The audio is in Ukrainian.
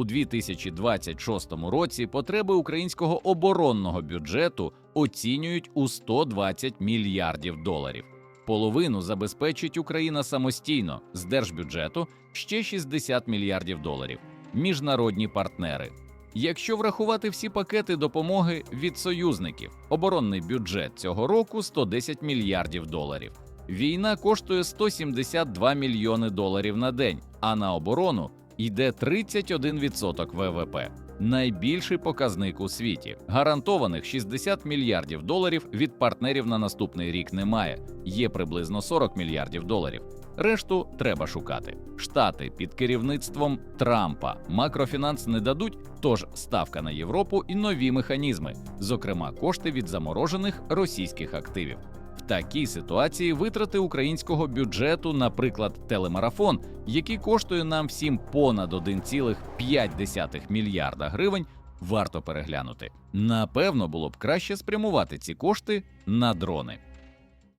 У 2026 році потреби українського оборонного бюджету оцінюють у 120 мільярдів доларів. Половину забезпечить Україна самостійно з держбюджету ще 60 мільярдів доларів. Міжнародні партнери. Якщо врахувати всі пакети допомоги від союзників, оборонний бюджет цього року 110 мільярдів доларів. Війна коштує 172 мільйони доларів на день, а на оборону йде 31% ВВП. Найбільший показник у світі. Гарантованих 60 мільярдів доларів від партнерів на наступний рік немає. Є приблизно 40 мільярдів доларів. Решту треба шукати. Штати під керівництвом Трампа макрофінанс не дадуть, тож ставка на Європу і нові механізми, зокрема кошти від заморожених російських активів. Такій ситуації витрати українського бюджету, наприклад, телемарафон, який коштує нам всім понад 1,5 мільярда гривень, варто переглянути. Напевно, було б краще спрямувати ці кошти на дрони.